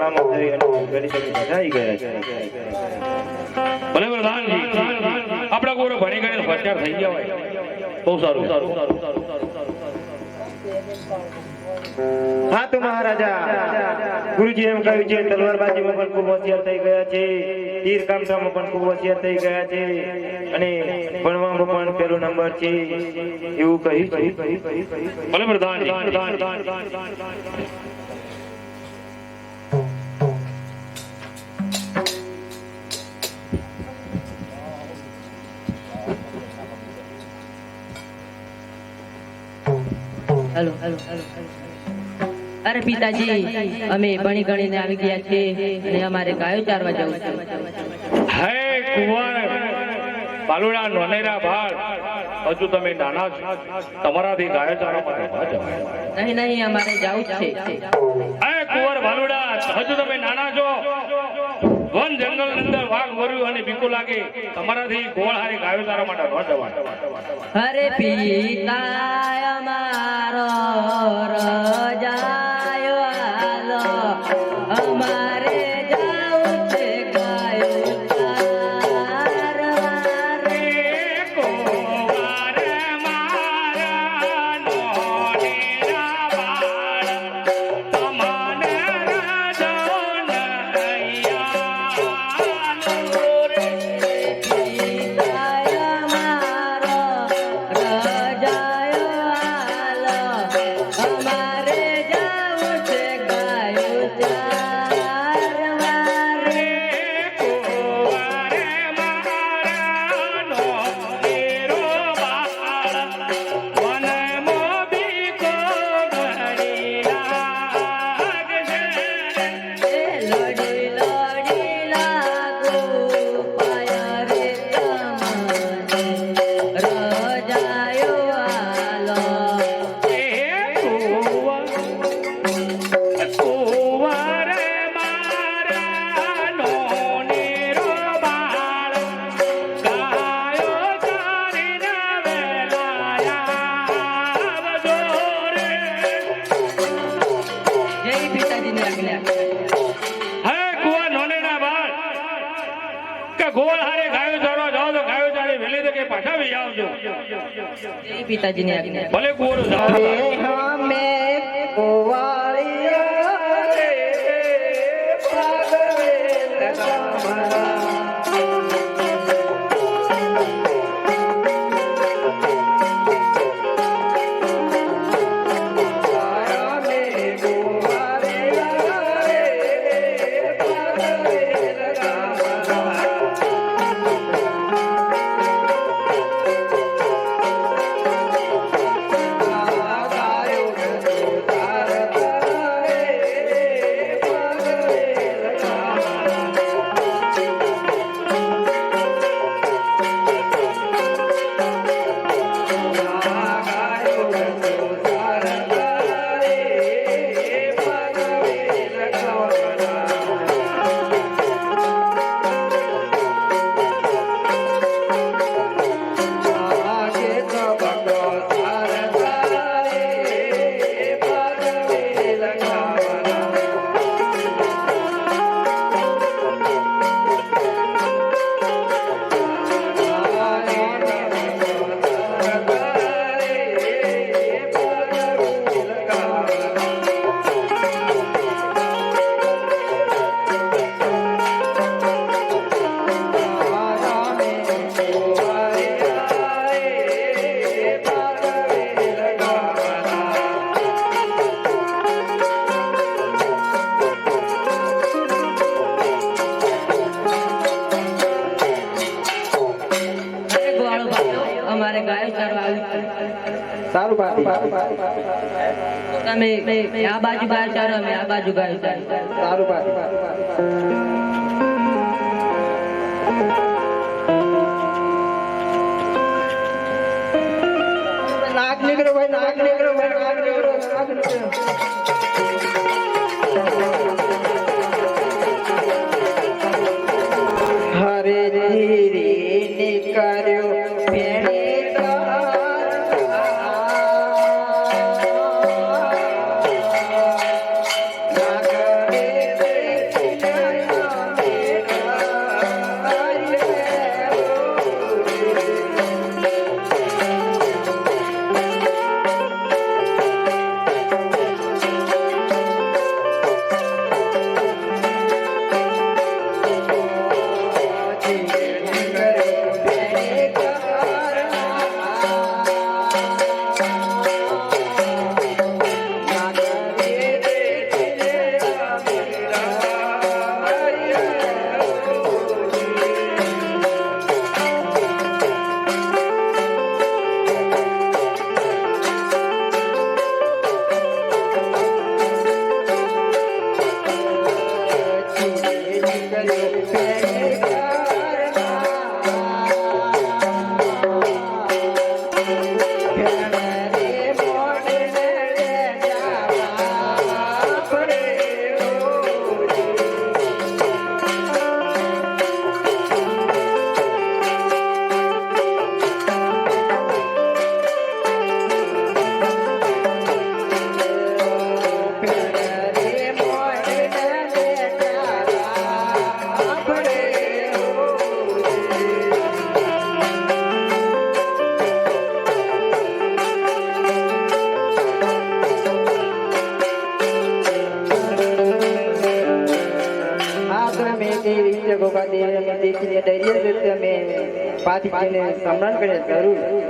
શાળામાં જઈ અને કરી શકે બધા ગયા છે. ભલે પ્રધાનજી આપણા ગોરો ભણી ગણીને હોશિયાર થઈ ગયા હોય. બહુ સારું. હા તો મહારાજા ગુરુજી એમ કહ્યું છે તલવારબાજીમાં પણ ખૂબ હોશિયાર થઈ ગયા છે તીર કામઠામાં પણ ખૂબ હોશિયાર થઈ ગયા છે અને ભણવામાં પણ પેલો નંબર છે એવું કહ્યું છે. ભલે હેલો હેલો અરે પિતાજી અમે ભણી ગણીને આવી ગયા છે અને અમારે ગાયો ચારવા જવું છે. હે કુંવર બાલુડા નોનેરા ભાળ હજુ તમે નાના છો. તમારાથી ગાયો ચારવા માટે નહીં નહીં અમારે જવું જ છે. એ કુંવર ભાલુડા હજુ તમે નાના છો. જંગલ અંદર વાઘ વર્યું અને બીકો લાગે. તમારાથી ગોળ હારી ગાયો તારા માટે ન અરે પિતા અમારો રજાયો ગોળ હારે ગાયો ચડવા જાઓ તો ગાયો ચારે વેલે તકે પાછા વી આવજો. પિતાજીની આજ્ઞા. ભલે કુવરો જાઓ તમે આ બાજુ ગાયો ચાલો અમે આ બાજુ ગાયો ભાઈ નાક નીકળો ભાઈ નાક નીકળો પાછી જઈને સમરણ કરીએ જરૂર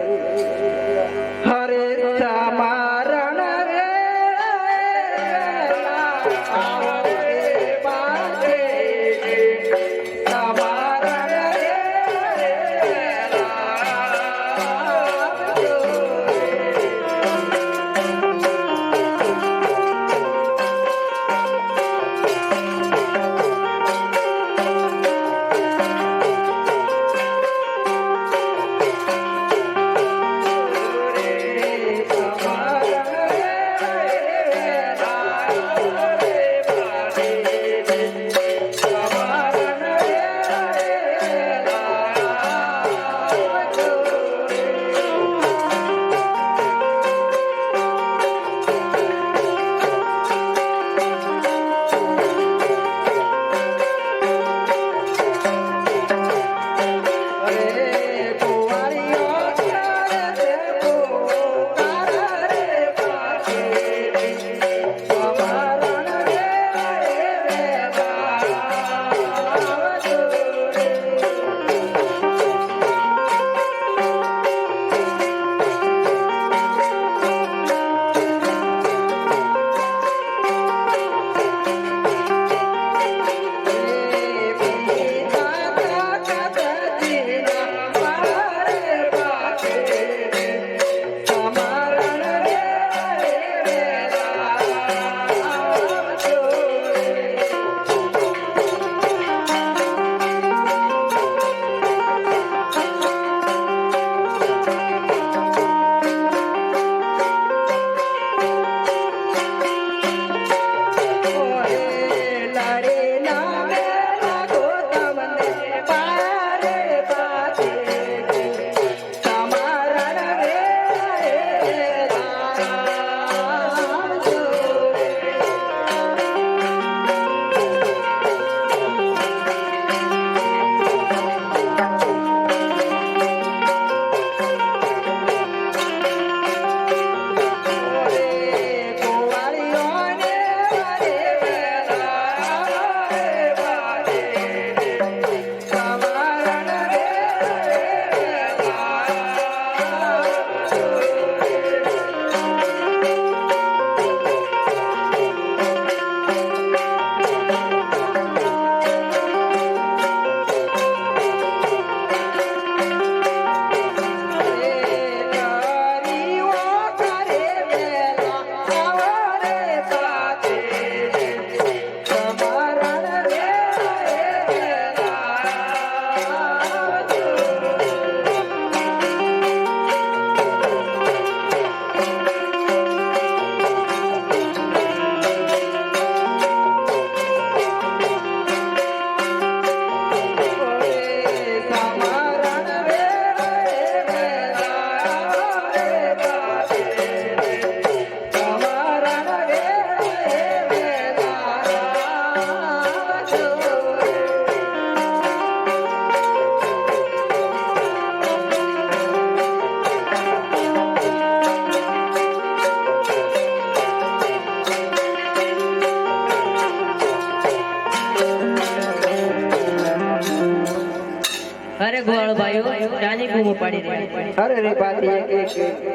અરે રે પાછી એક એક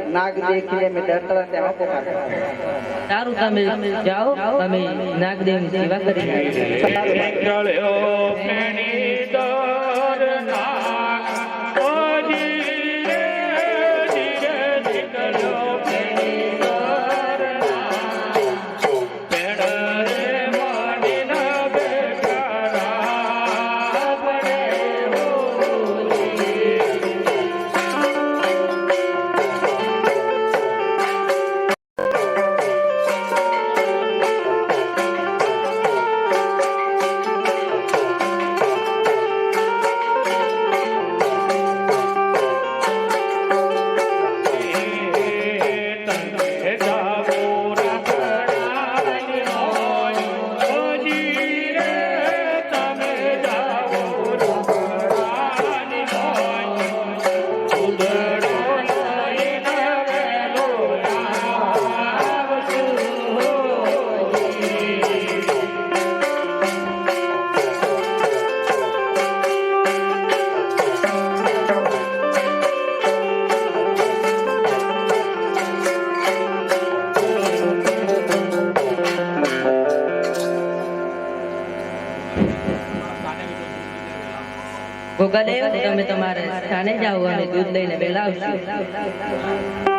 નાગ દેખીને મેં ડરતા તે તેમાં કાઢ સારું તમે જાઓ તમે નાગદેવની સેવા કરી રહ્યા છીએ. Amen. ભોગાદેવ તમે તમારે સ્થાને જાઓ અને દૂધ લઈને વેલા આવશો